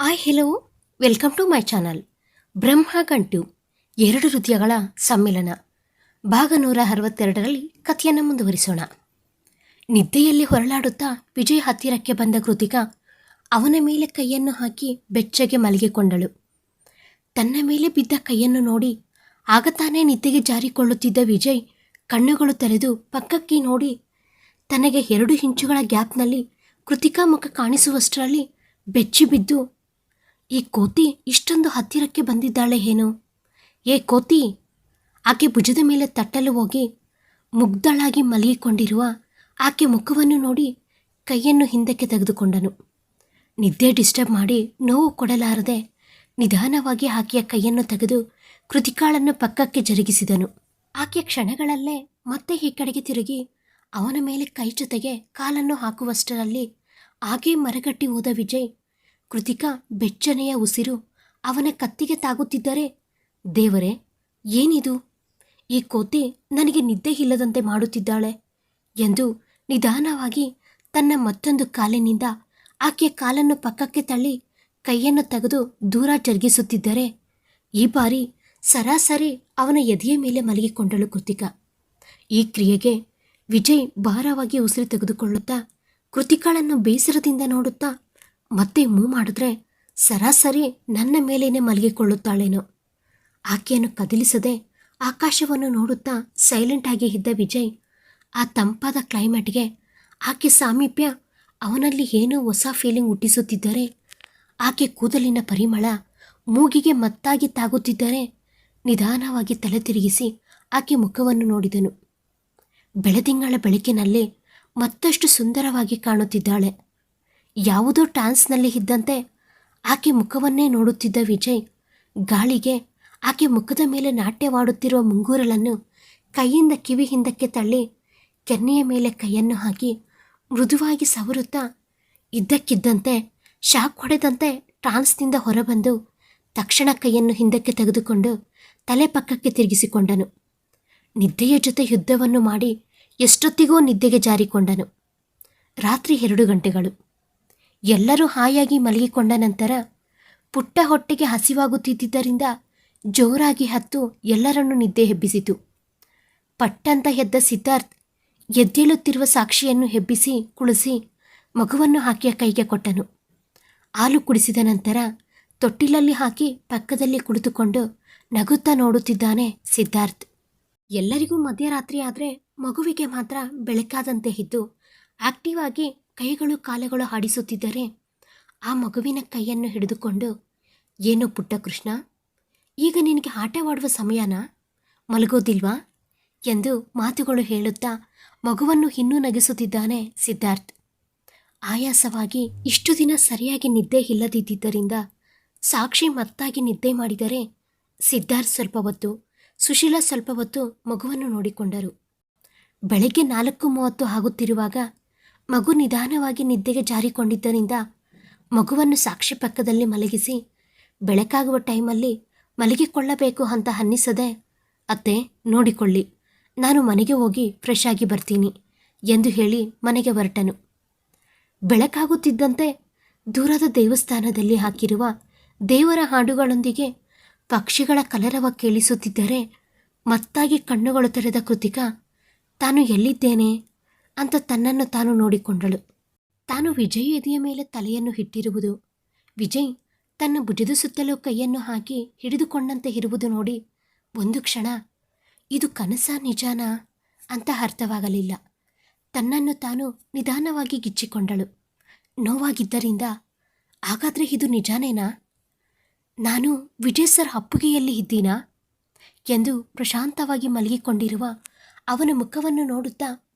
Hi hello welcome to my channel Brahma Gantu ಎರಡು ಹೃದಯಗಳ ಸಮ್ಮಿಲನ. ಭಾಗ ನೂರ ಅರವತ್ತೆರಡರಲ್ಲಿ ಕಥೆಯನ್ನು ಮುಂದುವರಿಸೋಣ. ನಿದ್ದೆಯಲ್ಲಿ ಹೊರಳಾಡುತ್ತಾ ವಿಜಯ್ ಹತ್ತಿರಕ್ಕೆ ಬಂದ ಕೃತಿಕಾ ಅವನ ಮೇಲೆ ಕೈಯನ್ನು ಹಾಕಿ ಬೆಚ್ಚಗೆ ಮಲಗಿಕೊಂಡಳು. ತನ್ನ ಮೇಲೆ ಬಿದ್ದ ಕೈಯನ್ನು ನೋಡಿ ಆಗ ತಾನೇ ನಿದ್ದೆಗೆ ಜಾರಿಕೊಳ್ಳುತ್ತಿದ್ದ ವಿಜಯ್ ಕಣ್ಣುಗಳು ತೆರೆದು ಪಕ್ಕಕ್ಕೆ ನೋಡಿ ತನಗೆ ಎರಡು ಇಂಚುಗಳ ಗ್ಯಾಪ್ನಲ್ಲಿ ಕೃತಿಕಾ ಮುಖ ಕಾಣಿಸುವಷ್ಟರಲ್ಲಿ ಬೆಚ್ಚಿ ಬಿದ್ದು ಈ ಕೋತಿ ಇಷ್ಟೊಂದು ಹತ್ತಿರಕ್ಕೆ ಬಂದಿದ್ದಾಳೆ ಏನು ಏ ಕೋತಿ, ಆಕೆ ಭುಜದ ಮೇಲೆ ತಟ್ಟಲು ಹೋಗಿ ಮುಗ್ಧಳಾಗಿ ಮಲಗಿಕೊಂಡಿರುವ ಆಕೆ ಮುಖವನ್ನು ನೋಡಿ ಕೈಯನ್ನು ಹಿಂದಕ್ಕೆ ತೆಗೆದುಕೊಂಡನು. ನಿದ್ದೆ ಡಿಸ್ಟರ್ಬ್ ಮಾಡಿ ನೋವು ಕೊಡಲಾರದೆ ನಿಧಾನವಾಗಿ ಆಕೆಯ ಕೈಯನ್ನು ತೆಗೆದು ಕೃತಿಕಾಳನ್ನು ಪಕ್ಕಕ್ಕೆ ಜರುಗಿಸಿದನು. ಆಕೆ ಕ್ಷಣಗಳಲ್ಲೇ ಮತ್ತೆ ಈ ಕಡೆಗೆ ತಿರುಗಿ ಅವನ ಮೇಲೆ ಕೈ ಜೊತೆಗೆ ಕಾಲನ್ನು ಹಾಕುವಷ್ಟರಲ್ಲಿ ಹಾಗೇ ಮರಗಟ್ಟಿ ಹೋದ ವಿಜಯ್ ಕೃತಿಕಾ ಬೆಚ್ಚನೆಯ ಉಸಿರು ಅವನ ಕತ್ತಿಗೆ ತಾಗುತ್ತಿದ್ದರೆ, ದೇವರೇ, ಏನಿದು? ಈ ಕೋತಿ ನನಗೆ ನಿದ್ದೆ ಇಲ್ಲದಂತೆ ಮಾಡುತ್ತಿದ್ದಾಳೆ ಎಂದು ನಿಧಾನವಾಗಿ ತನ್ನ ಮತ್ತೊಂದು ಕಾಲಿನಿಂದ ಆಕೆಯ ಕಾಲನ್ನು ಪಕ್ಕಕ್ಕೆ ತಳ್ಳಿ ಕೈಯನ್ನು ತೆಗೆದು ದೂರ ಜರುಗಿಸುತ್ತಿದ್ದರೆ, ಈ ಬಾರಿ ಸರಾಸರಿ ಅವನ ಎದೆಯ ಮೇಲೆ ಮಲಗಿಕೊಂಡಳು ಕೃತಿಕಾ. ಈ ಕ್ರಿಯೆಗೆ ವಿಜಯ್ ಭಾರವಾಗಿ ಉಸಿರು ತೆಗೆದುಕೊಳ್ಳುತ್ತಾ ಕೃತಿಕಾಳನ್ನು ಬೇಸರದಿಂದ ನೋಡುತ್ತಾ ಮತ್ತೆ ಮೂ ಮಾಡಿದ್ರೆ ಸರಾಸರಿ ನನ್ನ ಮೇಲೇನೆ ಮಲಗಿಕೊಳ್ಳುತ್ತಾಳೇನೋ. ಆಕೆಯನ್ನು ಕದಲಿಸದೆ ಆಕಾಶವನ್ನು ನೋಡುತ್ತಾ ಸೈಲೆಂಟ್ ಆಗಿ ಇದ್ದ ವಿಜಯ್ ಆ ತಂಪಾದ ಕ್ಲೈಮೇಟ್ಗೆ ಆಕೆ ಸಾಮೀಪ್ಯ ಅವನಲ್ಲಿ ಏನೋ ಹೊಸ ಫೀಲಿಂಗ್ ಹುಟ್ಟಿಸುತ್ತಿದ್ದರೆ, ಆಕೆ ಕೂದಲಿನ ಪರಿಮಳ ಮೂಗಿಗೆ ಮತ್ತಾಗಿ ತಾಗುತ್ತಿದ್ದರೆ ನಿಧಾನವಾಗಿ ತಲೆ ತಿರುಗಿಸಿ ಆಕೆ ಮುಖವನ್ನು ನೋಡಿದನು. ಬೆಳದಿಂಗಳ ಬೆಳಕಿನಲ್ಲಿ ಮತ್ತಷ್ಟು ಸುಂದರವಾಗಿ ಕಾಣುತ್ತಿದ್ದಾಳೆ. ಯಾವುದೋ ಟ್ರಾನ್ಸ್ನಲ್ಲಿ ಇದ್ದಂತೆ ಆಕೆ ಮುಖವನ್ನೇ ನೋಡುತ್ತಿದ್ದ ವಿಜಯ್, ಗಾಳಿಗೆ ಆಕೆ ಮುಖದ ಮೇಲೆ ನಾಟ್ಯವಾಡುತ್ತಿರುವ ಮುಂಗೂರಲನ್ನು ಕೈಯಿಂದ ಕಿವಿ ಹಿಂದಕ್ಕೆ ತಳ್ಳಿ ಕೆನ್ನೆಯ ಮೇಲೆ ಕೈಯನ್ನು ಹಾಕಿ ಮೃದುವಾಗಿ ಸವರುತ್ತಾ ಇದ್ದಕ್ಕಿದ್ದಂತೆ, ಶಾಕ್ ಹೊಡೆದಂತೆ ಟ್ರಾನ್ಸ್ನಿಂದ ಹೊರಬಂದು ತಕ್ಷಣ ಕೈಯನ್ನು ಹಿಂದಕ್ಕೆ ತೆಗೆದುಕೊಂಡು ತಲೆ ಪಕ್ಕಕ್ಕೆ ತಿರುಗಿಸಿಕೊಂಡನು. ನಿದ್ದೆಯ ಜೊತೆ ಯುದ್ಧವನ್ನು ಮಾಡಿ ಎಷ್ಟೊತ್ತಿಗೂ ನಿದ್ದೆಗೆ ಜಾರಿಕೊಂಡನು. ರಾತ್ರಿ ಎರಡು ಗಂಟೆಗಳು. ಎಲ್ಲರೂ ಹಾಯಾಗಿ ಮಲಗಿಕೊಂಡ ನಂತರ ಪುಟ್ಟ ಹೊಟ್ಟೆಗೆ ಹಸಿವಾಗುತ್ತಿದ್ದರಿಂದ ಜೋರಾಗಿ ಹತ್ತು ಎಲ್ಲರನ್ನೂ ನಿದ್ದೆ ಹೆಬ್ಬಿಸಿತು ಪಟ್ಟಂತ ಎದ್ದ ಸಿದ್ಧಾರ್ಥ್ ಎದ್ದೇಳುತ್ತಿರುವ ಸಾಕ್ಷಿಯನ್ನು ಹೆಬ್ಬಿಸಿ ಕುಳಿಸಿ ಮಗುವನ್ನು ಹಾಕಿಯ ಕೈಗೆ ಕೊಟ್ಟನು. ಹಾಲು ಕುಡಿಸಿದ ನಂತರ ತೊಟ್ಟಿಲಲ್ಲಿ ಹಾಕಿ ಪಕ್ಕದಲ್ಲಿ ಕುಳಿತುಕೊಂಡು ನಗುತ್ತಾ ನೋಡುತ್ತಿದ್ದಾನೆ ಸಿದ್ಧಾರ್ಥ್. ಎಲ್ಲರಿಗೂ ಮಧ್ಯರಾತ್ರಿ ಆದರೆ ಮಗುವಿಗೆ ಮಾತ್ರ ಬೆಳಕಾದಂತೆ ಇದ್ದು, ಆಕ್ಟಿವ್ ಆಗಿ ಕೈಗಳು ಕಾಲುಗಳು ಆಡಿಸುತ್ತಿದ್ದರೆ ಆ ಮಗುವಿನ ಕೈಯನ್ನು ಹಿಡಿದುಕೊಂಡು, ಏನು ಪುಟ್ಟ ಕೃಷ್ಣ, ಈಗ ನಿನಗೆ ಆಟವಾಡುವ ಸಮಯನ? ಮಲಗೋದಿಲ್ವಾ? ಎಂದು ಮಾತುಗಳು ಹೇಳುತ್ತಾ ಮಗುವನ್ನು ಇನ್ನೂ ನಗಿಸುತ್ತಿದ್ದಾನೆ ಸಿದ್ಧಾರ್ಥ್. ಆಯಾಸವಾಗಿ ಇಷ್ಟು ದಿನ ಸರಿಯಾಗಿ ನಿದ್ದೆ ಇಲ್ಲದಿದ್ದರಿಂದ ಸಾಕ್ಷಿ ಮತ್ತಾಗಿ ನಿದ್ದೆ ಮಾಡಿದರೆ ಸಿದ್ಧಾರ್ಥ್ ಸ್ವಲ್ಪ ಹೊತ್ತು, ಸುಶೀಲಾ ಸ್ವಲ್ಪ ಹೊತ್ತು ಮಗುವನ್ನು ನೋಡಿಕೊಂಡರು. ಬೆಳಗ್ಗೆ ನಾಲ್ಕು ಮೂವತ್ತು ಆಗುತ್ತಿರುವಾಗ ಮಗು ನಿಧಾನವಾಗಿ ನಿದ್ದೆಗೆ ಜಾರಿಕೊಂಡಿದ್ದರಿಂದ ಮಗುವನ್ನು ಸಾಕ್ಷಿ ಪಕ್ಕದಲ್ಲಿ ಮಲಗಿಸಿ, ಬೆಳಕಾಗುವ ಟೈಮಲ್ಲಿ ಮಲಗಿಕೊಳ್ಳಬೇಕು ಅಂತ ಅನ್ನಿಸದೆ, ಅತ್ತೆ, ನೋಡಿಕೊಳ್ಳಿ. ನಾನು ಮನೆಗೆ ಹೋಗಿ ಫ್ರೆಶ್ ಆಗಿ ಬರ್ತೀನಿ ಎಂದು ಹೇಳಿ ಮನೆಗೆ ಹೊರಟನು. ಬೆಳಕಾಗುತ್ತಿದ್ದಂತೆ ದೂರದ ದೇವಸ್ಥಾನದಲ್ಲಿ ಹಾಕಿರುವ ದೇವರ ಹಾಡುಗಳೊಂದಿಗೆ ಪಕ್ಷಿಗಳ ಕಲರವ ಕೇಳಿಸುತ್ತಿದ್ದರೆ ಮತ್ತಾಗಿ ಕಣ್ಣುಗಳು ತೆರೆದ ಕೃತಿಕ, ತಾನು ಎಲ್ಲಿದ್ದೇನೆ? ಅಂತ ತನ್ನನ್ನು ತಾನು ನೋಡಿಕೊಂಡಳು. ತಾನು ವಿಜಯ್ ಎದೆಯ ಮೇಲೆ ತಲೆಯನ್ನು ಇಟ್ಟಿರುವುದು ವಿಜಯ್ ತನ್ನ ಭುಜದ ಸುತ್ತಲೂ ಕೈಯನ್ನು ಹಾಕಿ ಹಿಡಿದುಕೊಂಡಂತೆ ಇರುವುದು ನೋಡಿ ಒಂದು ಕ್ಷಣ, ಇದು ಕನಸ ನಿಜಾನ? ಅಂತ ಅರ್ಥವಾಗಲಿಲ್ಲ. ತನ್ನನ್ನು ತಾನು ನಿಧಾನವಾಗಿ ಗಿಚ್ಚಿಕೊಂಡಳು. ನೋವಾಗಿದ್ದರಿಂದ, ಹಾಗಾದರೆ ಇದು ನಿಜಾನೇನಾ? ನಾನು ವಿಜಯ್ ಸರ್ ಅಪ್ಪುಗೆಯಲ್ಲಿ ಇದ್ದೀನಾ? ಎಂದು ಪ್ರಶಾಂತವಾಗಿ ಮಲಗಿಕೊಂಡಿರುವ ಅವನ ಮುಖವನ್ನು ನೋಡುತ್ತಾ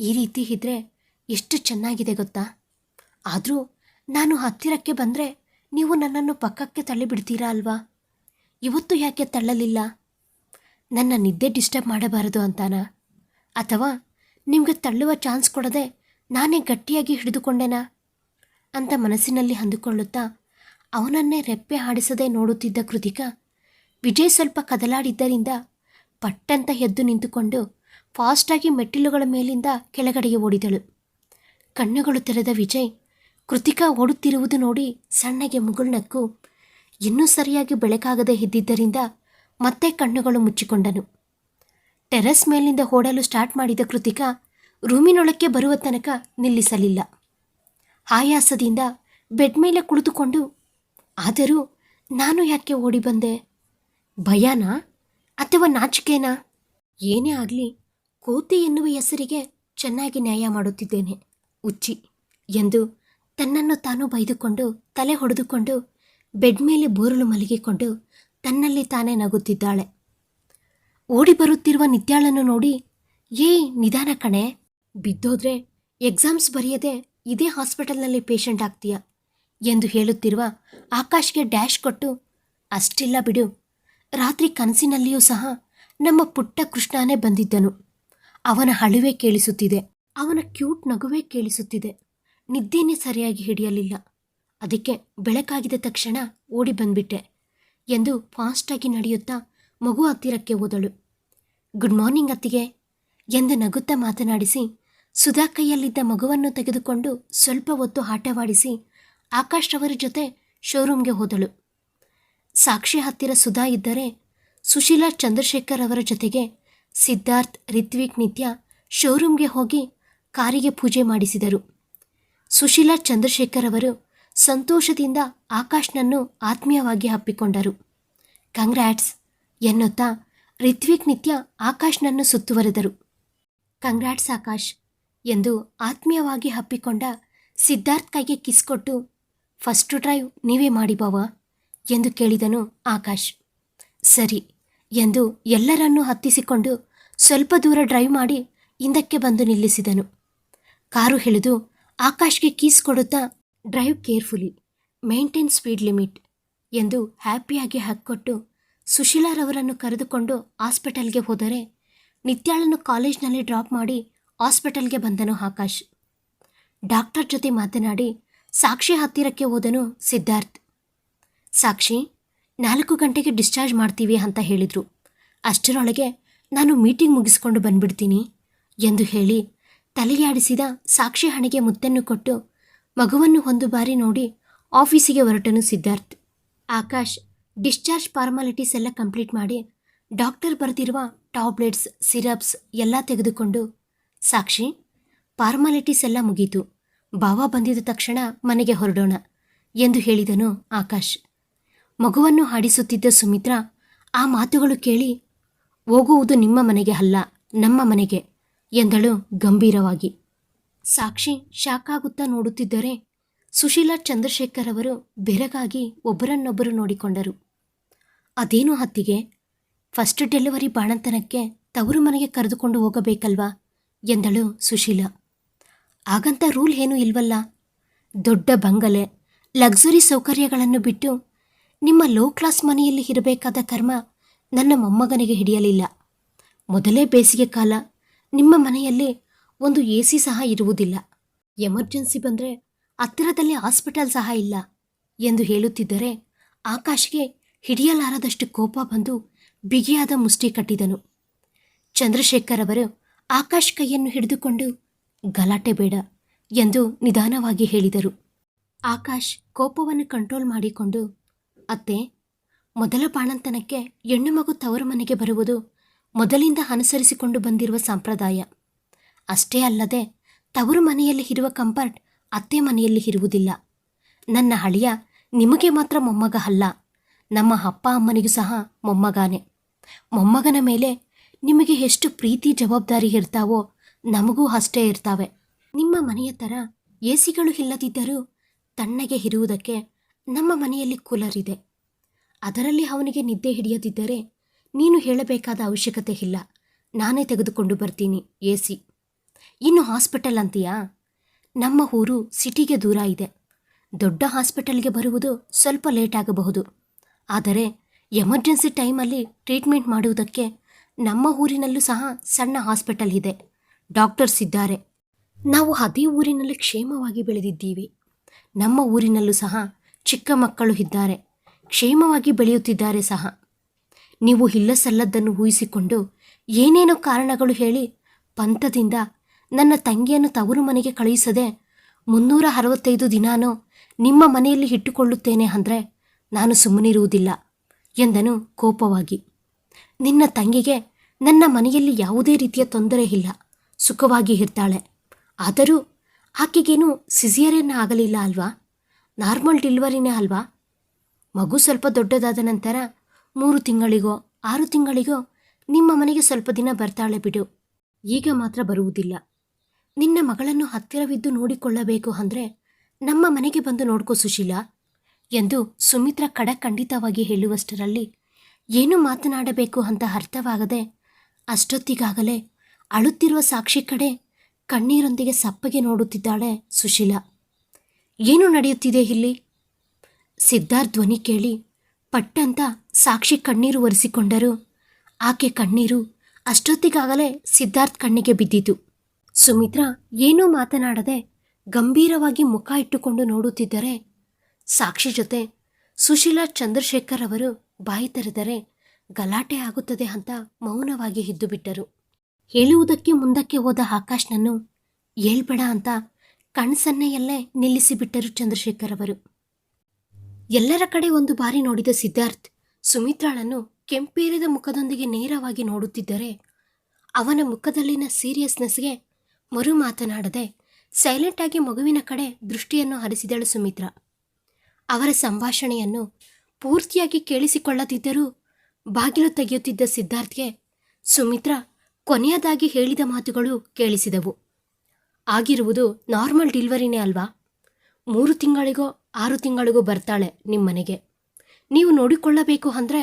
ಈ ರೀತಿ ಇದ್ರೆ ಎಷ್ಟು ಚೆನ್ನಾಗಿದೆ ಗೊತ್ತಾ? ಆದರೂ ನಾನು ಹತ್ತಿರಕ್ಕೆ ಬಂದರೆ ನೀವು ನನ್ನನ್ನು ಪಕ್ಕಕ್ಕೆ ತಳ್ಳಿಬಿಡ್ತೀರಾ ಅಲ್ವಾ? ಇವತ್ತು ಯಾಕೆ ತಳ್ಳಲಿಲ್ಲ? ನನ್ನ ನಿದ್ದೆ ಡಿಸ್ಟರ್ಬ್ ಮಾಡಬಾರದು ಅಂತಾನ? ಅಥವಾ ನಿಮಗೆ ತಳ್ಳುವ ಚಾನ್ಸ್ ಕೊಡದೆ ನಾನೇ ಗಟ್ಟಿಯಾಗಿ ಹಿಡಿದುಕೊಂಡೆನಾ? ಅಂತ ಮನಸ್ಸಿನಲ್ಲಿ ಅಂದುಕೊಳ್ಳುತ್ತಾ ಅವನನ್ನೇ ರೆಪ್ಪೆ ಹಾಡಿಸದೆ ನೋಡುತ್ತಿದ್ದ ಕೃತಿಕ ವಿಜಯ್ ಸ್ವಲ್ಪ ಕದಲಾಡಿದ್ದರಿಂದ ಪಟ್ಟಂತ ಎದ್ದು ನಿಂತುಕೊಂಡು ಫಾಸ್ಟಾಗಿ ಮೆಟ್ಟಿಲುಗಳ ಮೇಲಿಂದ ಕೆಳಗಡೆಗೆ ಓಡಿದಳು. ಕಣ್ಣುಗಳು ತೆರೆದ ವಿಜಯ್ ಕೃತಿಕಾ ಓಡುತ್ತಿರುವುದು ನೋಡಿ ಸಣ್ಣಗೆ ಮುಗುಳ್ನಕ್ಕು ಇನ್ನೂ ಸರಿಯಾಗಿ ಬೆಳಕಾಗದೇ ಇದ್ದಿದ್ದರಿಂದ ಮತ್ತೆ ಕಣ್ಣುಗಳು ಮುಚ್ಚಿಕೊಂಡನು. ಟೆರೆಸ್ ಮೇಲಿಂದ ಓಡಲು ಸ್ಟಾರ್ಟ್ ಮಾಡಿದ ಕೃತಿಕಾ ರೂಮಿನೊಳಕ್ಕೆ ಬರುವ ತನಕ ನಿಲ್ಲಿಸಲಿಲ್ಲ. ಆಯಾಸದಿಂದ ಬೆಡ್ ಮೇಲೆ ಕುಳಿತುಕೊಂಡು, ಆದರೂ ನಾನು ಯಾಕೆ ಓಡಿ ಬಂದೆ? ಭಯನಾ ಅಥವಾ ನಾಚಿಕೆನಾ? ಏನೇ ಆಗಲಿ ಕೋತಿ ಎನ್ನುವ ಹೆಸರಿಗೆ ಚೆನ್ನಾಗಿ ನ್ಯಾಯ ಮಾಡುತ್ತಿದ್ದೇನೆ, ಉಚ್ಚಿ, ಎಂದು ತನ್ನನ್ನು ತಾನು ಬೈದುಕೊಂಡು, ತಲೆ ಹೊಡೆದುಕೊಂಡು, ಬೆಡ್ ಮೇಲೆ ಬೋರಲು ಮಲಗಿಕೊಂಡು ತನ್ನಲ್ಲಿ ತಾನೇ ನಗುತ್ತಿದ್ದಾಳೆ. ಓಡಿ ಬರುತ್ತಿರುವ ನಿತ್ಯಾಳನ್ನು ನೋಡಿ ಏ ನಿಧಾನ ಕಣೆ, ಬಿದ್ದೋದ್ರೆ ಎಕ್ಸಾಮ್ಸ್ ಬರೆಯದೆ ಇದೇ ಹಾಸ್ಪಿಟಲ್ನಲ್ಲಿ ಪೇಷಂಟ್ ಆಗ್ತೀಯ? ಎಂದು ಹೇಳುತ್ತಿರುವ ಆಕಾಶ್ಗೆ ಡ್ಯಾಶ್ ಕೊಟ್ಟು, ಅಷ್ಟಿಲ್ಲ ಬಿಡು. ರಾತ್ರಿ ಕನಸಿನಲ್ಲಿಯೂ ಸಹ ನಮ್ಮ ಪುಟ್ಟ ಕೃಷ್ಣನೇ ಬಂದಿದ್ದನು. ಅವನ ಹಳುವೆ ಕೇಳಿಸುತ್ತಿದೆ. ಅವನ ಕ್ಯೂಟ್ ನಗುವೆ ಕೇಳಿಸುತ್ತಿದೆ. ನಿದ್ದೆನೇ ಸರಿಯಾಗಿ ಹಿಡಿಯಲಿಲ್ಲ. ಅದಕ್ಕೆ ಬೆಳಕಾಗಿದ ತಕ್ಷಣ ಓಡಿ ಬಂದ್ಬಿಟ್ಟೆ ಎಂದು ಫಾಸ್ಟಾಗಿ ನಡೆಯುತ್ತಾ ಮಗು ಹತ್ತಿರಕ್ಕೆ ಹೋದಳು. ಗುಡ್ ಮಾರ್ನಿಂಗ್ ಅತ್ತಿಗೆ ಎಂದು ನಗುತ್ತಾ ಮಾತನಾಡಿಸಿ ಸುಧಾ ಕೈಯಲ್ಲಿದ್ದ ಮಗುವನ್ನು ತೆಗೆದುಕೊಂಡು ಸ್ವಲ್ಪ ಹೊತ್ತು ಆಟವಾಡಿಸಿ ಆಕಾಶ್ ರವರ ಜೊತೆ ಶೋರೂಮ್ಗೆ ಹೋದಳು. ಸಾಕ್ಷಿ ಹತ್ತಿರ ಸುಧಾ ಇದ್ದರೆ ಸುಶೀಲಾ ಚಂದ್ರಶೇಖರ್ ಅವರ ಜೊತೆಗೆ ಸಿದ್ಧಾರ್ಥ್, ರಿತ್ವಿಕ್, ನಿತ್ಯ ಶೋರೂಮ್ಗೆ ಹೋಗಿ ಕಾರಿಗೆ ಪೂಜೆ ಮಾಡಿಸಿದರು. ಸುಶೀಲಾ ಚಂದ್ರಶೇಖರ್ ಅವರು ಸಂತೋಷದಿಂದ ಆಕಾಶ್ನನ್ನು ಆತ್ಮೀಯವಾಗಿ ಹಪ್ಪಿಕೊಂಡರು ಕಂಗ್ರಾಟ್ಸ್ ಎನ್ನುತ್ತಾ ರಿತ್ವಿಕ್, ನಿತ್ಯ ಆಕಾಶ್ನನ್ನು ಸುತ್ತುವರೆದರು. ಕಂಗ್ರಾಟ್ಸ್ ಆಕಾಶ್ ಎಂದು ಆತ್ಮೀಯವಾಗಿ ಹಪ್ಪಿಕೊಂಡ ಸಿದ್ಧಾರ್ಥ್ ಕೈಗೆ ಕಿಸ್ ಕೊಟ್ಟು, ಫಸ್ಟು ಡ್ರೈವ್ ನೀವೇ ಮಾಡಿ ಬಾವ ಎಂದು ಕೇಳಿದನು ಆಕಾಶ್. ಸರಿ ಎಂದು ಎಲ್ಲರನ್ನೂ ಹತ್ತಿಸಿಕೊಂಡು ಸ್ವಲ್ಪ ದೂರ ಡ್ರೈವ್ ಮಾಡಿ ಹಿಂದಕ್ಕೆ ಬಂದು ನಿಲ್ಲಿಸಿದನು. ಕಾರು ಹಿಡಿದು ಆಕಾಶ್ಗೆ ಕೀಸ್ ಕೊಡುತ್ತಾ, drive carefully, maintain speed limit ಎಂದು ಹ್ಯಾಪಿಯಾಗಿ ಹಾಕ್ಕೊಟ್ಟು ಸುಶೀಲಾರವರನ್ನು ಕರೆದುಕೊಂಡು ಹಾಸ್ಪಿಟಲ್ಗೆ ಹೋದರೆ ನಿತ್ಯಾಳನ್ನು ಕಾಲೇಜ್ನಲ್ಲಿ ಡ್ರಾಪ್ ಮಾಡಿ ಹಾಸ್ಪಿಟಲ್ಗೆ ಬಂದನು ಆಕಾಶ್. ಡಾಕ್ಟರ್ ಜೊತೆ ಮಾತನಾಡಿ ಸಾಕ್ಷಿ ಹತ್ತಿರಕ್ಕೆ ಹೋದನು ಸಿದ್ಧಾರ್ಥ್. ಸಾಕ್ಷಿ ನಾಲ್ಕು ಗಂಟೆಗೆ ಡಿಸ್ಚಾರ್ಜ್ ಮಾಡ್ತೀವಿ ಅಂತ ಹೇಳಿದರು. ಅಷ್ಟರೊಳಗೆ ನಾನು ಮೀಟಿಂಗ್ ಮುಗಿಸ್ಕೊಂಡು ಬಂದ್ಬಿಡ್ತೀನಿ ಎಂದು ಹೇಳಿ ತಲೆಯಾಡಿಸಿದ ಸಾಕ್ಷಿ ಹಣೆಗೆ ಮುತ್ತನ್ನು ಕೊಟ್ಟು ಮಗುವನ್ನು ಒಂದು ಬಾರಿ ನೋಡಿ ಆಫೀಸಿಗೆ ಹೊರಟನು ಸಿದ್ಧಾರ್ಥ್. ಆಕಾಶ್ ಡಿಸ್ಚಾರ್ಜ್ ಫಾರ್ಮಾಲಿಟೀಸ್ ಎಲ್ಲ ಕಂಪ್ಲೀಟ್ ಮಾಡಿ ಡಾಕ್ಟರ್ ಬರೆದಿರುವ ಟಾಬ್ಲೆಟ್ಸ್ ಸಿರಪ್ಸ್ ಎಲ್ಲ ತೆಗೆದುಕೊಂಡು ಸಾಕ್ಷಿ, ಫಾರ್ಮಾಲಿಟೀಸ್ ಎಲ್ಲ ಮುಗೀತು. ಬಾವ ಬಂದಿದ ತಕ್ಷಣ ಮನೆಗೆ ಹೊರಡೋಣ ಎಂದು ಹೇಳಿದನು ಆಕಾಶ್. ಮಗುವನ್ನು ಹಾಡಿಸುತ್ತಿದ್ದ ಸುಮಿತ್ರಾ ಆ ಮಾತುಗಳು ಕೇಳಿ, ಹೋಗುವುದು ನಿಮ್ಮ ಮನೆಗೆ ಅಲ್ಲ, ನಮ್ಮ ಮನೆಗೆ, ಎಂದಳು ಗಂಭೀರವಾಗಿ. ಸಾಕ್ಷಿ ಶಾಕಾಗುತ್ತಾ ನೋಡುತ್ತಿದ್ದರೆ ಸುಶೀಲಾ ಚಂದ್ರಶೇಖರ್ ಅವರು ಬೆರಗಾಗಿ ಒಬ್ಬರನ್ನೊಬ್ಬರು ನೋಡಿಕೊಂಡರು. ಅದೇನು ಹತ್ತಿಗೆ ಫಸ್ಟ್ ಡೆಲಿವರಿ ಬಾಣಂತನಕ್ಕೆ ತವರು ಮನೆಗೆ ಕರೆದುಕೊಂಡು ಹೋಗಬೇಕಲ್ವಾ? ಎಂದಳು ಸುಶೀಲಾ. ಹಾಗಂತ ರೂಲ್ ಏನೂ ಇಲ್ವಲ್ಲ? ದೊಡ್ಡ ಬಂಗಲೆ, ಲಕ್ಸುರಿ ಸೌಕರ್ಯಗಳನ್ನು ಬಿಟ್ಟು ನಿಮ್ಮ ಲೋ ಕ್ಲಾಸ್ ಮನೆಯಲ್ಲಿ ಇರಬೇಕಾದ ಕರ್ಮ ನನ್ನ ಮೊಮ್ಮಗನಿಗೆ ಹಿಡಿಯಲಿಲ್ಲ. ಮೊದಲೇ ಬೇಸಿಗೆ ಕಾಲ, ನಿಮ್ಮ ಮನೆಯಲ್ಲಿ ಒಂದು ಎ ಸಿ ಸಹ ಇರುವುದಿಲ್ಲ. ಎಮರ್ಜೆನ್ಸಿ ಬಂದರೆ ಹತ್ತಿರದಲ್ಲಿ ಹಾಸ್ಪಿಟಲ್ ಸಹ ಇಲ್ಲ ಎಂದು ಹೇಳುತ್ತಿದ್ದರೆ ಆಕಾಶ್ಗೆ ಹಿಡಿಯಲಾರದಷ್ಟು ಕೋಪ ಬಂದು ಬಿಗಿಯಾದ ಮುಷ್ಟಿ ಕಟ್ಟಿದನು. ಚಂದ್ರಶೇಖರ್ ಅವರು ಆಕಾಶ್ ಕೈಯನ್ನು ಹಿಡಿದುಕೊಂಡು, ಗಲಾಟೆ ಬೇಡ ಎಂದು ನಿಧಾನವಾಗಿ ಹೇಳಿದರು. ಆಕಾಶ್ ಕೋಪವನ್ನು ಕಂಟ್ರೋಲ್ ಮಾಡಿಕೊಂಡು ಅತ್ತೆ, ಮೊದಲ ಬಾಣಂತನಕ್ಕೆ ಹೆಣ್ಣು ಮಗು ತವರು ಮನೆಗೆ ಬರುವುದು ಮೊದಲಿಂದ ಅನುಸರಿಸಿಕೊಂಡು ಬಂದಿರುವ ಸಂಪ್ರದಾಯ. ಅಷ್ಟೇ ಅಲ್ಲದೆ ತವರು ಮನೆಯಲ್ಲಿ ಇರುವ ಕಂಫರ್ಟ್ ಅತ್ತೆ ಮನೆಯಲ್ಲಿ ಇರುವುದಿಲ್ಲ. ನನ್ನ ಹಳಿಯ ನಿಮಗೆ ಮಾತ್ರ ಮೊಮ್ಮಗ ಅಲ್ಲ, ನಮ್ಮ ಅಪ್ಪ ಅಮ್ಮನಿಗೂ ಸಹ ಮೊಮ್ಮಗಾನೆ. ಮೊಮ್ಮಗನ ಮೇಲೆ ನಿಮಗೆ ಎಷ್ಟು ಪ್ರೀತಿ, ಜವಾಬ್ದಾರಿ ಇರ್ತಾವೋ ನಮಗೂ ಅಷ್ಟೇ ಇರ್ತಾವೆ. ನಿಮ್ಮ ಮನೆಯ ಥರ ಎ ಸಿಗಳು ಇಲ್ಲದಿದ್ದರೂ ತಣ್ಣಗೆ ಇರುವುದಕ್ಕೆ ನಮ್ಮ ಮನೆಯಲ್ಲಿ ಕೂಲರ್ ಇದೆ. ಅದರಲ್ಲಿ ಅವನಿಗೆ ನಿದ್ದೆ ಹಿಡಿಯದಿದ್ದರೆ ನೀನು ಹೇಳಬೇಕಾದ ಅವಶ್ಯಕತೆ ಇಲ್ಲ. ನಾನೇ ತೆಗೆದುಕೊಂಡು ಬರ್ತೀನಿ ಎ ಸಿ ಇನ್ನು ಹಾಸ್ಪಿಟಲ್ ಅಂತೀಯಾ? ನಮ್ಮ ಊರು ಸಿಟಿಗೆ ದೂರ ಇದೆ. ದೊಡ್ಡ ಹಾಸ್ಪಿಟಲ್ಗೆ ಬರುವುದು ಸ್ವಲ್ಪ ಲೇಟ್ ಆಗಬಹುದು. ಆದರೆ ಎಮರ್ಜೆನ್ಸಿ ಟೈಮಲ್ಲಿ ಟ್ರೀಟ್ಮೆಂಟ್ ಮಾಡುವುದಕ್ಕೆ ನಮ್ಮ ಊರಿನಲ್ಲೂ ಸಹ ಸಣ್ಣ ಹಾಸ್ಪಿಟಲ್ ಇದೆ. ಡಾಕ್ಟರ್ಸ್ ಇದ್ದಾರೆ. ನಾವು ಅದೇ ಊರಿನಲ್ಲಿ ಕ್ಷೇಮವಾಗಿ ಬೆಳೆದಿದ್ದೀವಿ. ನಮ್ಮ ಊರಿನಲ್ಲೂ ಸಹ ಚಿಕ್ಕ ಮಕ್ಕಳು ಇದ್ದಾರೆ. ಕ್ಷೇಮವಾಗಿ ಬೆಳೆಯುತ್ತಿದ್ದಾರೆ ಸಹ. ನೀವು ಇಲ್ಲಸಲ್ಲದ್ದನ್ನು ಊಹಿಸಿಕೊಂಡು ಏನೇನೋ ಕಾರಣಗಳು ಹೇಳಿ ಪಂಥದಿಂದ ನನ್ನ ತಂಗಿಯನ್ನು ತವರು ಮನೆಗೆ ಕಳುಹಿಸದೆ ಮುನ್ನೂರ ಅರವತ್ತೈದು ದಿನಾನೂ ನಿಮ್ಮ ಮನೆಯಲ್ಲಿ ಇಟ್ಟುಕೊಳ್ಳುತ್ತೇನೆ ಅಂದರೆ ನಾನು ಸುಮ್ಮನಿರುವುದಿಲ್ಲ ಎಂದನು ಕೋಪವಾಗಿ. ನಿನ್ನ ತಂಗಿಗೆ ನನ್ನ ಮನೆಯಲ್ಲಿ ಯಾವುದೇ ರೀತಿಯ ತೊಂದರೆ ಇಲ್ಲ, ಸುಖವಾಗಿ ಇರ್ತಾಳೆ. ಆದರೂ ಆಕೆಗೇನು ಸಿಸಿಯರೇನ ಆಗಲಿಲ್ಲ ಅಲ್ವಾ? ನಾರ್ಮಲ್ ಡಿಲ್ವರಿನೇ ಅಲ್ವಾ? ಮಗು ಸ್ವಲ್ಪ ದೊಡ್ಡದಾದ ನಂತರ ಮೂರು ತಿಂಗಳಿಗೋ, ಆರು ತಿಂಗಳಿಗೋ ನಿಮ್ಮ ಮನೆಗೆ ಸ್ವಲ್ಪ ದಿನ ಬರ್ತಾಳೆ ಬಿಡು. ಈಗ ಮಾತ್ರ ಬರುವುದಿಲ್ಲ. ನಿನ್ನ ಮಗಳನ್ನು ಹತ್ತಿರವಿದ್ದು ನೋಡಿಕೊಳ್ಳಬೇಕು ಅಂದರೆ ನಮ್ಮ ಮನೆಗೆ ಬಂದು ನೋಡ್ಕೋ ಸುಶೀಲಾ ಎಂದು ಸುಮಿತ್ರ ಖಡಖಂಡಿತವಾಗಿ ಹೇಳುವಷ್ಟರಲ್ಲಿ ಏನು ಮಾತನಾಡಬೇಕು ಅಂತ ಅರ್ಥವಾಗದೆ ಅಷ್ಟೊತ್ತಿಗಾಗಲೇ ಅಳುತ್ತಿರುವ ಸಾಕ್ಷಿ ಕಡೆ ಕಣ್ಣೀರೊಂದಿಗೆ ಸಪ್ಪಗೆ ನೋಡುತ್ತಿದ್ದಾಳೆ ಸುಶೀಲಾ. ಏನು ನಡೆಯುತ್ತಿದೆ ಇಲ್ಲಿ? ಸಿದ್ಧಾರ್ಥ್ ಧ್ವನಿ ಕೇಳಿ ಪಟ್ಟಂತ ಸಾಕ್ಷಿ ಕಣ್ಣೀರು ಒರೆಸಿಕೊಂಡರು. ಆಕೆ ಕಣ್ಣೀರು ಅಷ್ಟೊತ್ತಿಗಾಗಲೇ ಸಿದ್ಧಾರ್ಥ್ ಕಣ್ಣಿಗೆ ಬಿದ್ದಿತು. ಸುಮಿತ್ರ ಏನೂ ಮಾತನಾಡದೆ ಗಂಭೀರವಾಗಿ ಮುಖ ಇಟ್ಟುಕೊಂಡು ನೋಡುತ್ತಿದ್ದರೆ ಸಾಕ್ಷಿ ಜೊತೆ ಸುಶೀಲಾ ಚಂದ್ರಶೇಖರ್ ಅವರು ಬಾಯಿ ತೆರೆದರೆ ಗಲಾಟೆ ಆಗುತ್ತದೆ ಅಂತ ಮೌನವಾಗಿ ಹಿದ್ದುಬಿಟ್ಟರು ಹೇಳುವುದಕ್ಕೆ ಮುಂದಕ್ಕೆ ಹೋದ ಆಕಾಶ್ನನ್ನು ಹೇಳ್ಬೇಡ ಅಂತ ಕಣ್ಸನ್ನೆಯಲ್ಲೇ ನಿಲ್ಲಿಸಿಬಿಟ್ಟರು ಚಂದ್ರಶೇಖರ್ ಅವರು ಎಲ್ಲರ ಕಡೆ ಒಂದು ಬಾರಿ ನೋಡಿದ ಸಿದ್ಧಾರ್ಥ್, ಸುಮಿತ್ರಾಳನ್ನು ಕೆಂಪೇರಿದ ಮುಖದೊಂದಿಗೆ ನೇರವಾಗಿ ನೋಡುತ್ತಿದ್ದರೆ, ಅವನ ಮುಖದಲ್ಲಿನ ಸೀರಿಯಸ್ನೆಸ್ಗೆ ಮರು ಮಾತನಾಡದೆ ಸೈಲೆಂಟ್ ಆಗಿ ಮಗುವಿನ ಕಡೆ ದೃಷ್ಟಿಯನ್ನು ಹರಿಸಿದಳು ಸುಮಿತ್ರ. ಅವರ ಸಂಭಾಷಣೆಯನ್ನು ಪೂರ್ತಿಯಾಗಿ ಕೇಳಿಸಿಕೊಳ್ಳದಿದ್ದರೂ ಬಾಗಿಲು ತೆಗೆಯುತ್ತಿದ್ದ ಸಿದ್ಧಾರ್ಥ್ಗೆ ಸುಮಿತ್ರ ಕೊನೆಯದಾಗಿ ಹೇಳಿದ ಮಾತುಗಳು ಕೇಳಿಸಿದವು. ಆಗಿರುವುದು ನಾರ್ಮಲ್ ಡಿಲ್ವರಿನೇ ಅಲ್ವಾ? ಮೂರು ತಿಂಗಳಿಗೋ, ಆರು ತಿಂಗಳಿಗೋ ಬರ್ತಾಳೆ ನಿಮ್ಮನೆಗೆ. ನೀವು ನೋಡಿಕೊಳ್ಳಬೇಕು ಅಂದರೆ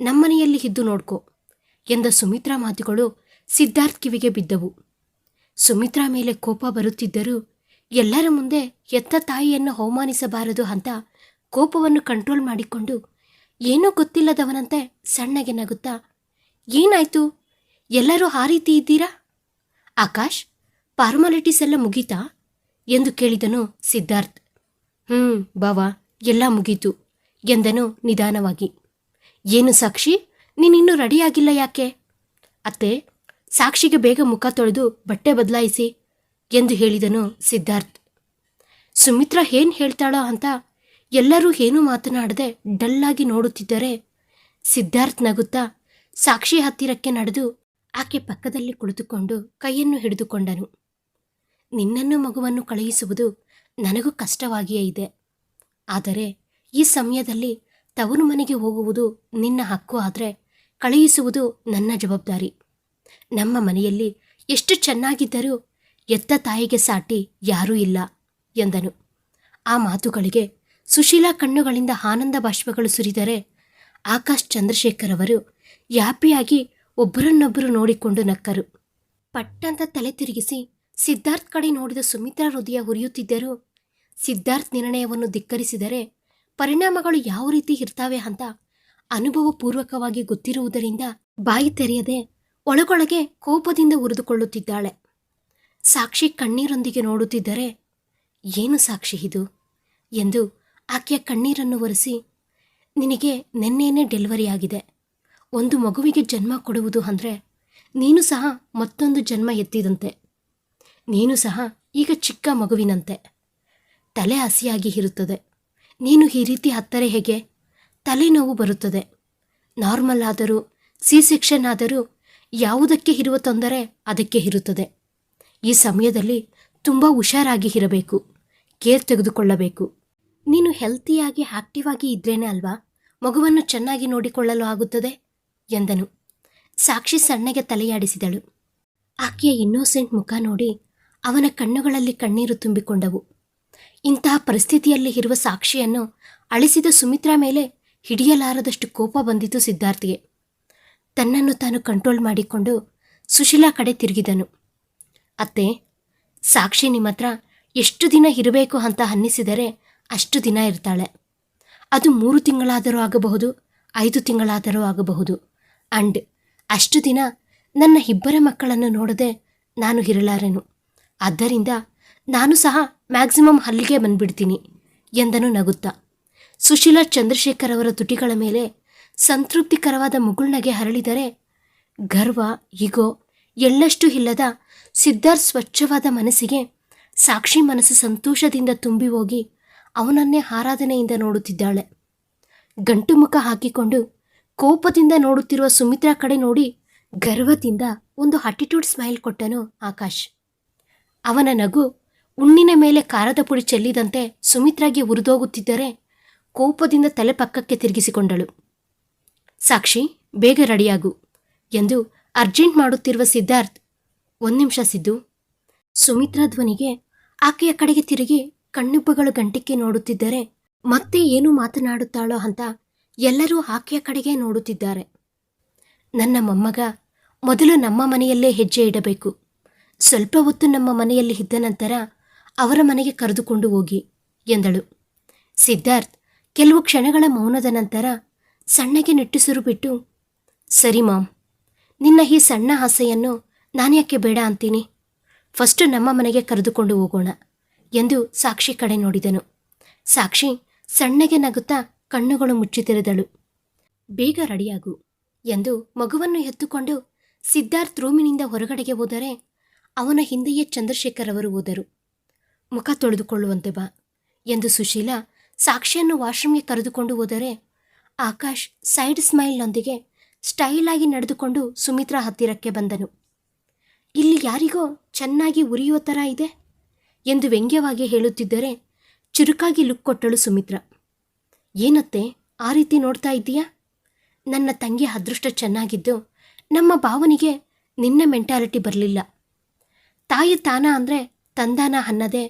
ನಮ್ಮನೆಯಲ್ಲಿ ಇದ್ದು ನೋಡ್ಕೋ ಎಂದ ಸುಮಿತ್ರಾ ಮಾತುಗಳು ಸಿದ್ಧಾರ್ಥ್ ಕಿವಿಗೆ ಬಿದ್ದವು. ಸುಮಿತ್ರಾ ಮೇಲೆ ಕೋಪ ಬರುತ್ತಿದ್ದರೂ ಎಲ್ಲರ ಮುಂದೆ ಎತ್ತ ತಾಯಿಯನ್ನು ಅವಮಾನಿಸಬಾರದು ಅಂತ ಕೋಪವನ್ನು ಕಂಟ್ರೋಲ್ ಮಾಡಿಕೊಂಡು ಏನೂ ಗೊತ್ತಿಲ್ಲದವನಂತೆ ಸಣ್ಣಗೆ ನಗುತ್ತಾ, ಏನಾಯ್ತು? ಎಲ್ಲರೂ ಆ ರೀತಿ ಇದ್ದೀರಾ? ಆಕಾಶ್ ಫಾರ್ಮಾಲಿಟೀಸ್ ಎಲ್ಲ ಮುಗೀತಾ? ಎಂದು ಕೇಳಿದನು ಸಿದ್ಧಾರ್ಥ್. ಹ್ಞೂ ಬಾವ, ಎಲ್ಲ ಮುಗೀತು, ಎಂದನು ನಿಧಾನವಾಗಿ. ಏನು ಸಾಕ್ಷಿ? ನೀನಿನ್ನೂ ರೆಡಿಯಾಗಿಲ್ಲ ಯಾಕೆ? ಅತ್ತೆ, ಸಾಕ್ಷಿಗೆ ಬೇಗ ಮುಖ ತೊಳೆದು ಬಟ್ಟೆ ಬದಲಾಯಿಸಿ, ಎಂದು ಹೇಳಿದನು ಸಿದ್ಧಾರ್ಥ್. ಸುಮಿತ್ರಾ ಏನು ಹೇಳ್ತಾಳೋ ಅಂತ ಎಲ್ಲರೂ ಏನೂ ಮಾತನಾಡದೆ ಡಲ್ಲಾಗಿ ನೋಡುತ್ತಿದ್ದರೆ ಸಿದ್ಧಾರ್ಥ್ ನಗುತ್ತಾ ಸಾಕ್ಷಿ ಹತ್ತಿರಕ್ಕೆ ನಡೆದು ಆಕೆ ಪಕ್ಕದಲ್ಲಿ ಕುಳಿತುಕೊಂಡು ಕೈಯನ್ನು ಹಿಡಿದುಕೊಂಡನು. ನಿನ್ನನ್ನು ಮಗುವನ್ನು ಕಳುಹಿಸುವುದು ನನಗೂ ಕಷ್ಟವಾಗಿಯೇ ಇದೆ. ಆದರೆ ಈ ಸಮಯದಲ್ಲಿ ತವರು ಮನೆಗೆ ಹೋಗುವುದು ನಿನ್ನ ಹಕ್ಕು ಆದರೆ ಕಳುಹಿಸುವುದು ನನ್ನ ಜವಾಬ್ದಾರಿ. ನಮ್ಮ ಮನೆಯಲ್ಲಿ ಎಷ್ಟು ಚೆನ್ನಾಗಿದ್ದರೂ ಎತ್ತ ತಾಯಿಗೆ ಸಾಟಿ ಯಾರೂ ಇಲ್ಲ ಎಂದನು. ಆ ಮಾತುಗಳಿಗೆ ಸುಶೀಲಾ ಕಣ್ಣುಗಳಿಂದ ಆನಂದ ಬಾಷ್ಪಗಳು ಸುರಿದರೆ ಆಕಾಶ್ ಚಂದ್ರಶೇಖರ್ ಅವರು ಯಾಪಿಯಾಗಿ ಒಬ್ಬರನ್ನೊಬ್ಬರು ನೋಡಿಕೊಂಡು ನಕ್ಕರು. ಪಟ್ಟಂತ ತಲೆ ತಿರುಗಿಸಿ ಸಿದ್ಧಾರ್ಥ್ ಕಡೆ ನೋಡಿದ ಸುಮಿತ್ರಾ ಹೃದಯ ಹುರಿಯುತ್ತಿದ್ದರೂ ಸಿದ್ಧಾರ್ಥ್ ನಿರ್ಣಯವನ್ನು ಧಿಕ್ಕರಿಸಿದರೆ ಪರಿಣಾಮಗಳು ಯಾವ ರೀತಿ ಇರ್ತಾವೆ ಅಂತ ಅನುಭವಪೂರ್ವಕವಾಗಿ ಗೊತ್ತಿರುವುದರಿಂದ ಬಾಯಿ ತೆರೆಯದೆ ಒಳಗೊಳಗೆ ಕೋಪದಿಂದ ಉರಿದುಕೊಳ್ಳುತ್ತಿದ್ದಾಳೆ. ಸಾಕ್ಷಿ ಕಣ್ಣೀರೊಂದಿಗೆ ನೋಡುತ್ತಿದ್ದರೆ ಏನು ಸಾಕ್ಷಿ ಇದು ಎಂದು ಆಕೆಯ ಕಣ್ಣೀರನ್ನು ಒರೆಸಿ, ನಿನಗೆ ನೆನ್ನೆಯೇ ಡೆಲಿವರಿ ಆಗಿದೆ. ಒಂದು ಮಗುವಿಗೆ ಜನ್ಮ ಕೊಡುವುದು ಅಂದರೆ ನೀನು ಸಹ ಮತ್ತೊಂದು ಜನ್ಮ ಎತ್ತಿದಂತೆ. ನೀನು ಸಹ ಈಗ ಚಿಕ್ಕ ಮಗುವಿನಂತೆ. ತಲೆ ಹಸಿಯಾಗಿ ಇರುತ್ತದೆ. ನೀನು ಈ ರೀತಿ ಹತ್ತರೆ ಹೇಗೆ? ತಲೆನೋವು ಬರುತ್ತದೆ. ನಾರ್ಮಲ್ ಆದರೂ, ಸಿ ಸೆಕ್ಷನ್ ಆದರೂ ಯಾವುದಕ್ಕೆ ಇರುವ ತೊಂದರೆ ಅದಕ್ಕೆ ಇರುತ್ತದೆ. ಈ ಸಮಯದಲ್ಲಿ ತುಂಬ ಹುಷಾರಾಗಿ ಇರಬೇಕು. ಕೇರ್ ತೆಗೆದುಕೊಳ್ಳಬೇಕು. ನೀನು ಹೆಲ್ತಿಯಾಗಿ ಆಕ್ಟಿವ್ ಆಗಿ ಇದ್ರೇನೆ ಅಲ್ವಾ? ಮಗುವನ್ನು ಚೆನ್ನಾಗಿ ನೋಡಿಕೊಳ್ಳಲು ಆಗುತ್ತದೆ? ಎಂದನು. ಸಾಕ್ಷಿ ಸಣ್ಣಗೆ ತಲೆಯಾಡಿಸಿದಳು. ಆಕೆಯ ಇನ್ನೋಸೆಂಟ್ ಮುಖ ನೋಡಿ ಅವನ ಕಣ್ಣುಗಳಲ್ಲಿ ಕಣ್ಣೀರು ತುಂಬಿಕೊಂಡವು. ಇಂತಹ ಪರಿಸ್ಥಿತಿಯಲ್ಲಿ ಇರುವ ಸಾಕ್ಷಿಯನ್ನು ಅಳಿಸಿದ ಸುಮಿತ್ರಾ ಮೇಲೆ ಹಿಡಿಯಲಾರದಷ್ಟು ಕೋಪ ಬಂದಿತು ಸಿದ್ಧಾರ್ಥಿಗೆ. ತನ್ನನ್ನು ತಾನು ಕಂಟ್ರೋಲ್ ಮಾಡಿಕೊಂಡು ಸುಶೀಲಾ ಕಡೆ ತಿರುಗಿದನು. ಅತ್ತೆ, ಸಾಕ್ಷಿ ನಿಮ್ಮ ಹತ್ರ ಎಷ್ಟು ದಿನ ಇರಬೇಕು ಅಂತ ಅನ್ನಿಸಿದರೆ ಅಷ್ಟು ದಿನ ಇರ್ತಾಳೆ. ಅದು ಮೂರು ತಿಂಗಳಾದರೂ ಆಗಬಹುದು, ಐದು ತಿಂಗಳಾದರೂ ಆಗಬಹುದು. ಅಂಡ್ ಅಷ್ಟು ದಿನ ನನ್ನ ಇಬ್ಬರ ಮಕ್ಕಳನ್ನು ನೋಡದೆ ನಾನು ಇರಲಾರೆನು. ಆದ್ದರಿಂದ ನಾನು ಸಹ ಮ್ಯಾಕ್ಸಿಮಮ್ ಅಲ್ಲಿಗೆ ಬಂದ್ಬಿಡ್ತೀನಿ ಎಂದನು ನಗುತ್ತಾ. ಸುಶೀಲಾ ಚಂದ್ರಶೇಖರ್ ಅವರ ತುಟಿಗಳ ಮೇಲೆ ಸಂತೃಪ್ತಿಕರವಾದ ಮುಗುಳ್ನಗೆ ಹರಳಿದರೆ, ಗರ್ವ ಇಗೋ ಎಳ್ಳಷ್ಟು ಇಲ್ಲದ ಸಿದ್ಧಾರ್ಥ್ ಸ್ವಚ್ಛವಾದ ಮನಸ್ಸಿಗೆ ಸಾಕ್ಷಿ ಮನಸ್ಸು ಸಂತೋಷದಿಂದ ತುಂಬಿ ಹೋಗಿ ಅವನನ್ನೇ ಆರಾಧನೆಯಿಂದ ನೋಡುತ್ತಿದ್ದಾಳೆ. ಗಂಟು ಮುಖ ಹಾಕಿಕೊಂಡು ಕೋಪದಿಂದ ನೋಡುತ್ತಿರುವ ಸುಮಿತ್ರಾ ಕಡೆ ನೋಡಿ ಗರ್ವದಿಂದ ಒಂದು ಅಟಿಟ್ಯೂಡ್ ಸ್ಮೈಲ್ ಕೊಟ್ಟನು ಆಕಾಶ್. ಅವನ ನಗು ಉಣ್ಣಿನ ಮೇಲೆ ಕಾರದ ಪುಡಿ ಚೆಲ್ಲಿದಂತೆ ಸುಮಿತ್ರಾಗೆ ಉರಿದೋಗುತ್ತಿದ್ದರೆ ಕೋಪದಿಂದ ತಲೆ ಪಕ್ಕಕ್ಕೆ ತಿರುಗಿಸಿಕೊಂಡಳು. ಸಾಕ್ಷಿ, ಬೇಗ ರೆಡಿಯಾಗು ಎಂದು ಅರ್ಜೆಂಟ್ ಮಾಡುತ್ತಿರುವ ಸಿದ್ಧಾರ್ಥ್, ಒಂದು ನಿಮಿಷ ಸಿದ್ದು. ಸುಮಿತ್ರಾ ಧ್ವನಿಗೆ ಆಕೆಯ ಕಡೆಗೆ ತಿರುಗಿ ಕಣ್ಣುಬ್ಬಗಳು ಗಂಟಿಕ್ಕೆ ನೋಡುತ್ತಿದ್ದರೆ ಮತ್ತೆ ಏನು ಮಾತನಾಡುತ್ತಾಳೋ ಅಂತ ಎಲ್ಲರೂ ಆಕೆಯ ಕಡೆಗೆ ನೋಡುತ್ತಿದ್ದಾರೆ. ನನ್ನ ಮೊಮ್ಮಗ ಮೊದಲು ನಮ್ಮ ಮನೆಯಲ್ಲೇ ಹೆಜ್ಜೆ ಇಡಬೇಕು. ಸ್ವಲ್ಪ ಹೊತ್ತು ನಮ್ಮ ಮನೆಯಲ್ಲಿ ಇದ್ದ ನಂತರ ಅವರ ಮನೆಗೆ ಕರೆದುಕೊಂಡು ಹೋಗಿ ಎಂದಳು. ಸಿದ್ಧಾರ್ಥ್, ಕೆಲವು ಕ್ಷಣಗಳ ಮೌನದ ನಂತರ ಸಣ್ಣಗೆ ನಿಟ್ಟುಸಿರು ಬಿಟ್ಟು ಸರಿ ಮಾಮ್ ನಿನ್ನ ಈ ಸಣ್ಣ ಆಸೆಯನ್ನು ನಾನ್ಯಾಕೆ ಬೇಡ ಅಂತೀನಿ? ಫಸ್ಟು ನಮ್ಮ ಮನೆಗೆ ಕರೆದುಕೊಂಡು ಹೋಗೋಣ ಎಂದು ಸಾಕ್ಷಿ ಕಡೆ ನೋಡಿದನು. ಸಾಕ್ಷಿ ಸಣ್ಣಗೆ ನಗುತ್ತಾ ಕಣ್ಣುಗಳು ಮುಚ್ಚಿತಿರಿದಳು ಬೇಗ ರೆಡಿಯಾಗು ಎಂದು ಮಗುವನ್ನು ಎತ್ತುಕೊಂಡು ಸಿದ್ಧಾರ್ಥ್ ರೂಮಿನಿಂದ ಹೊರಗಡೆಗೆ ಹೋದರೆ ಅವನ ಹಿಂದೆಯೇ ಚಂದ್ರಶೇಖರ್ ಅವರು ಹೋದರು. ಮುಖ ತೊಳೆದುಕೊಳ್ಳುವಂತೆ ಬಾ ಎಂದು ಸುಶೀಲಾ ಸಾಕ್ಷಿಯನ್ನು ವಾಶ್ರೂಮ್ಗೆ ಕರೆದುಕೊಂಡು ಹೋದರೆ ಆಕಾಶ್ ಸೈಡ್ ಸ್ಮೈಲ್ನೊಂದಿಗೆ ಸ್ಟೈಲ್ ಆಗಿ ನಡೆದುಕೊಂಡು ಸುಮಿತ್ರಾ ಹತ್ತಿರಕ್ಕೆ ಬಂದನು. ಇಲ್ಲಿ ಯಾರಿಗೋ ಚೆನ್ನಾಗಿ ಉರಿಯುವ ಥರ ಇದೆ ಎಂದು ವ್ಯಂಗ್ಯವಾಗಿ ಹೇಳುತ್ತಿದ್ದರೆ ಚುರುಕಾಗಿ ಲುಕ್ ಕೊಟ್ಟಳು ಸುಮಿತ್ರಾ. ಏನತ್ತೆ, ಆ ರೀತಿ ನೋಡ್ತಾ ಇದ್ದೀಯಾ? ನನ್ನ ತಂಗಿ ಅದೃಷ್ಟ ಚೆನ್ನಾಗಿದ್ದು ನಮ್ಮ ಭಾವನಿಗೆ ನಿನ್ನ ಮೆಂಟಾಲಿಟಿ ಬರಲಿಲ್ಲ. ತಾಯಿ ತಾನ ಅಂದರೆ ತಂದಾನ ಅನ್ನದೆ.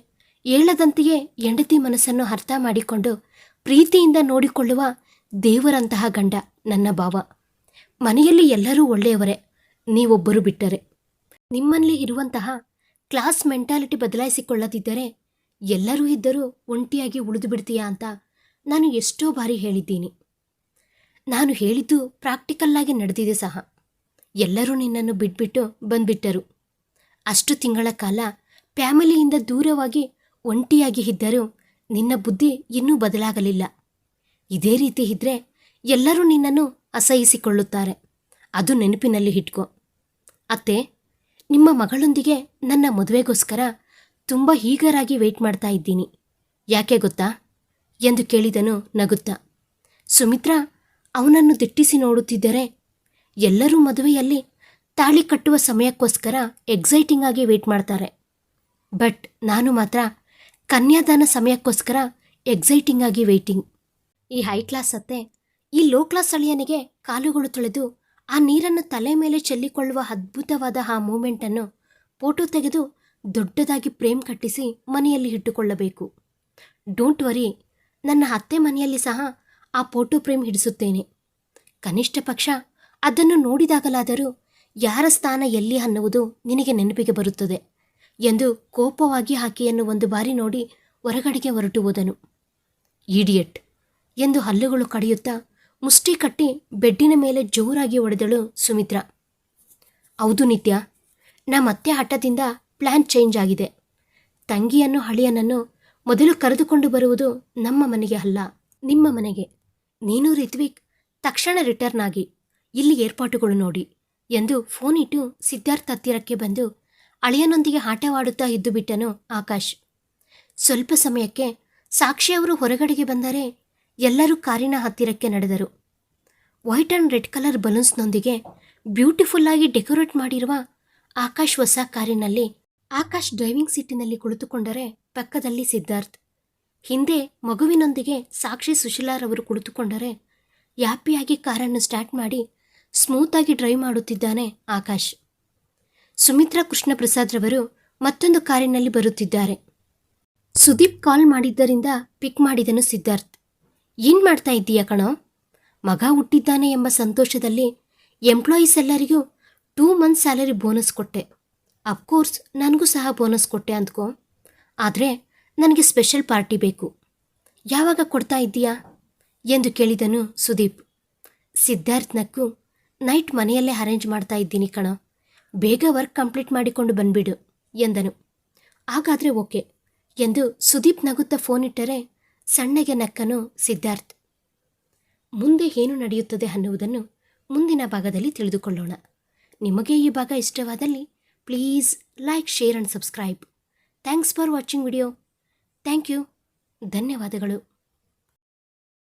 ಹೇಳದಂತೆಯೇ ಹೆಂಡತಿ ಮನಸ್ಸನ್ನು ಅರ್ಥ ಮಾಡಿಕೊಂಡು ಪ್ರೀತಿಯಿಂದ ನೋಡಿಕೊಳ್ಳುವ ದೇವರಂತಹ ಗಂಡ ನನ್ನ ಭಾವ. ಮನೆಯಲ್ಲಿ ಎಲ್ಲರೂ ಒಳ್ಳೆಯವರೇ. ನೀವೊಬ್ಬರು ಬಿಟ್ಟರೆ. ನಿಮ್ಮಲ್ಲಿ ಇರುವಂತಹ ಕ್ಲಾಸ್ ಮೆಂಟಾಲಿಟಿ ಬದಲಾಯಿಸಿಕೊಳ್ಳದಿದ್ದರೆ ಎಲ್ಲರೂ ಇದ್ದರೂ ಒಂಟಿಯಾಗಿ ಉಳಿದು ಬಿಡ್ತೀಯಾ ಅಂತ ನಾನು ಎಷ್ಟೋ ಬಾರಿ ಹೇಳಿದ್ದೀನಿ. ನಾನು ಹೇಳಿದ್ದು ಪ್ರಾಕ್ಟಿಕಲ್ಲಾಗಿ ನಡೆದಿದೆ ಸಹ. ಎಲ್ಲರೂ ನಿನ್ನನ್ನು ಬಿಟ್ಬಿಟ್ಟು ಬಂದ್ಬಿಟ್ಟರು. ಅಷ್ಟು ತಿಂಗಳ ಕಾಲ ಫ್ಯಾಮಿಲಿಯಿಂದ ದೂರವಾಗಿ ಒಂಟಿಯಾಗಿ ಇದ್ದರೂ ನಿನ್ನ ಬುದ್ಧಿ ಇನ್ನೂ ಬದಲಾಗಲಿಲ್ಲ. ಇದೇ ರೀತಿ ಇದ್ದರೆ ಎಲ್ಲರೂ ನಿನ್ನನ್ನು ಅಸಹಿಸಿಕೊಳ್ಳುತ್ತಾರೆ. ಅದು ನೆನಪಿನಲ್ಲಿ ಇಟ್ಕೋ. ಅತ್ತೆ, ನಿಮ್ಮ ಮಗಳೊಂದಿಗೆ ನನ್ನ ಮದುವೆಗೋಸ್ಕರ ತುಂಬ ಹೀಗರಾಗಿ ವೆಯ್ಟ್ ಮಾಡ್ತಾ ಇದ್ದೀನಿ. ಯಾಕೆ ಗೊತ್ತಾ? ಎಂದು ಕೇಳಿದನು ನಗುತ್ತಾ. ಸುಮಿತ್ರಾ, ಅವನನ್ನು ದಿಟ್ಟಿಸಿ ನೋಡುತ್ತಿದ್ದರೆ ಎಲ್ಲರೂ ಮದುವೆಯಲ್ಲಿ ತಾಳಿ ಕಟ್ಟುವ ಸಮಯಕ್ಕೋಸ್ಕರ ಎಕ್ಸೈಟಿಂಗ್ ಆಗಿ ವೇಟ್ ಮಾಡ್ತಾರೆ. ಬಟ್ ನಾನು ಮಾತ್ರ ಕನ್ಯಾದಾನ ಸಮಯಕ್ಕೋಸ್ಕರ ಎಕ್ಸೈಟಿಂಗ್ ಆಗಿ ವೇಟಿಂಗ್ ಈ ಹೈ ಕ್ಲಾಸ್ ಅತ್ತೆ ಈ ಲೋ ಕ್ಲಾಸ್ ಅಳಿಯನಿಗೆ ಕಾಲುಗಳು ತೊಳೆದು ಆ ನೀರನ್ನು ತಲೆ ಮೇಲೆ ಚೆಲ್ಲಿಕೊಳ್ಳುವ ಅದ್ಭುತವಾದ ಆ ಮೂಮೆಂಟನ್ನು ಫೋಟೋ ತೆಗೆದು ದೊಡ್ಡದಾಗಿ ಪ್ರೇಮ್ ಕಟ್ಟಿಸಿ ಮನೆಯಲ್ಲಿ ಇಟ್ಟುಕೊಳ್ಳಬೇಕು. ಡೋಂಟ್ ವರಿ ನನ್ನ ಅತ್ತೆ ಮನೆಯಲ್ಲಿ ಸಹ ಆ ಫೋಟೋ ಫ್ರೇಮ್ ಹಿಡಿಸುತ್ತೇನೆ. ಕನಿಷ್ಠ ಪಕ್ಷ ಅದನ್ನು ನೋಡಿದಾಗಲಾದರೂ ಯಾರ ಸ್ಥಾನ ಎಲ್ಲಿ ಅನ್ನುವುದು ನಿನಗೆ ನೆನಪಿಗೆ ಬರುತ್ತದೆ ಎಂದು ಕೋಪವಾಗಿ ಆಕೆಯನ್ನು ಒಂದು ಬಾರಿ ನೋಡಿ ಹೊರಗಡೆಗೆ ಹೊರಟು ಹೋದನು ಈಡಿಯಟ್ ಎಂದು ಹಲ್ಲುಗಳು ಕಡಿಯುತ್ತಾ ಮುಷ್ಟಿ ಕಟ್ಟಿ ಬೆಡ್ಡಿನ ಮೇಲೆ ಜೋರಾಗಿ ಒಡೆದಳು ಸುಮಿತ್ರ. ಹೌದು ನಿತ್ಯ ನಮ್ಮತ್ತೆ ಹಠದಿಂದ ಪ್ಲ್ಯಾನ್ ಚೇಂಜ್ ಆಗಿದೆ. ತಂಗಿಯನ್ನು ಹಳಿಯನನ್ನು ಮೊದಲು ಕರೆದುಕೊಂಡು ಬರುವುದು ನಮ್ಮ ಮನೆಗೆ ಅಲ್ಲ, ನಿಮ್ಮ ಮನೆಗೆ. ನೀನು ರಿತ್ವಿಕ್, ತಕ್ಷಣ ರಿಟರ್ನ್ ಆಗಿ, ಇಲ್ಲಿ ಏರ್ಪಾಟುಗಳು ನೋಡಿ. ಎಂದು ಫೋನ್ ಇಟ್ಟು ಸಿದ್ಧಾರ್ಥ್ ಹತ್ತಿರಕ್ಕೆ ಬಂದು ಅಳಿಯನೊಂದಿಗೆ ಆಟವಾಡುತ್ತಾ ಇದ್ದು ಬಿಟ್ಟನು ಆಕಾಶ್. ಸ್ವಲ್ಪ ಸಮಯಕ್ಕೆ ಸಾಕ್ಷಿಯವರು ಹೊರಗಡೆಗೆ ಬಂದರೆ ಎಲ್ಲರೂ ಕಾರಿನ ಹತ್ತಿರಕ್ಕೆ ನಡೆದರು. ವೈಟ್ ಆ್ಯಂಡ್ ರೆಡ್ ಕಲರ್ ಬಲೂನ್ಸ್ನೊಂದಿಗೆ ಬ್ಯೂಟಿಫುಲ್ಲಾಗಿ ಡೆಕೋರೇಟ್ ಮಾಡಿರುವ ಆಕಾಶ್ ಹೊಸ ಕಾರಿನಲ್ಲಿ ಆಕಾಶ್ ಡ್ರೈವಿಂಗ್ ಸೀಟಿನಲ್ಲಿ ಕುಳಿತುಕೊಂಡರೆ ಪಕ್ಕದಲ್ಲಿ ಸಿದ್ಧಾರ್ಥ್. ಹಿಂದೆ ಮಗುವಿನೊಂದಿಗೆ ಸಾಕ್ಷಿ ಸುಶೀಲಾರವರು ಕುಳಿತುಕೊಂಡರೆ ಯಾಪಿಯಾಗಿ ಕಾರನ್ನು ಸ್ಟಾರ್ಟ್ ಮಾಡಿ ಸ್ಮೂತಾಗಿ ಡ್ರೈವ್ ಮಾಡುತ್ತಿದ್ದಾನೆ ಆಕಾಶ್. ಸುಮಿತ್ರಾ ಕೃಷ್ಣ ಪ್ರಸಾದ್ರವರು ಮತ್ತೊಂದು ಕಾರಿನಲ್ಲಿ ಬರುತ್ತಿದ್ದಾರೆ. ಸುದೀಪ್ ಕಾಲ್ ಮಾಡಿದ್ದರಿಂದ ಪಿಕ್ ಮಾಡಿದನು ಸಿದ್ಧಾರ್ಥ್. ಏನು ಮಾಡ್ತಾ ಇದ್ದೀಯ ಕಣೋ? ಮಗ ಹುಟ್ಟಿದ್ದಾನೆ ಎಂಬ ಸಂತೋಷದಲ್ಲಿ ಎಂಪ್ಲಾಯೀಸ್ ಎಲ್ಲರಿಗೂ ಟೂ ಮಂತ್ ಸ್ಯಾಲರಿ ಬೋನಸ್ ಕೊಟ್ಟೆ. ಅಫ್ಕೋರ್ಸ್ ನನಗೂ ಸಹ ಬೋನಸ್ ಕೊಟ್ಟೆ ಅಂದ್ಕೋ. ಆದರೆ ನನಗೆ ಸ್ಪೆಷಲ್ ಪಾರ್ಟಿ ಬೇಕು. ಯಾವಾಗ ಕೊಡ್ತಾ ಇದ್ದೀಯಾ? ಎಂದು ಕೇಳಿದನು ಸುದೀಪ್. ಸಿದ್ಧಾರ್ಥ್ ನಕ್ಕು ನೈಟ್ ಮನೆಯಲ್ಲೇ ಅರೇಂಜ್ ಮಾಡ್ತಾ ಇದ್ದೀನಿ ಕಣ. ಬೇಗ ವರ್ಕ್ ಕಂಪ್ಲೀಟ್ ಮಾಡಿಕೊಂಡು ಬಂದ್ಬಿಡು, ಎಂದನು. ಹಾಗಾದರೆ ಓಕೆ, ಎಂದು ಸುದೀಪ್ ನಗುತ್ತಾ ಫೋನ್ ಇಟ್ಟರೆ ಸಣ್ಣಗೆ ನಕ್ಕನು ಸಿದ್ಧಾರ್ಥ್. ಮುಂದೆ ಏನು ನಡೆಯುತ್ತದೆ ಅನ್ನುವುದನ್ನು ಮುಂದಿನ ಭಾಗದಲ್ಲಿ ತಿಳಿದುಕೊಳ್ಳೋಣ. ನಿಮಗೆ ಈ ಭಾಗ ಇಷ್ಟವಾದಲ್ಲಿ please like share and subscribe thanks for watching video thank you ಧನ್ಯವಾದಗಳು.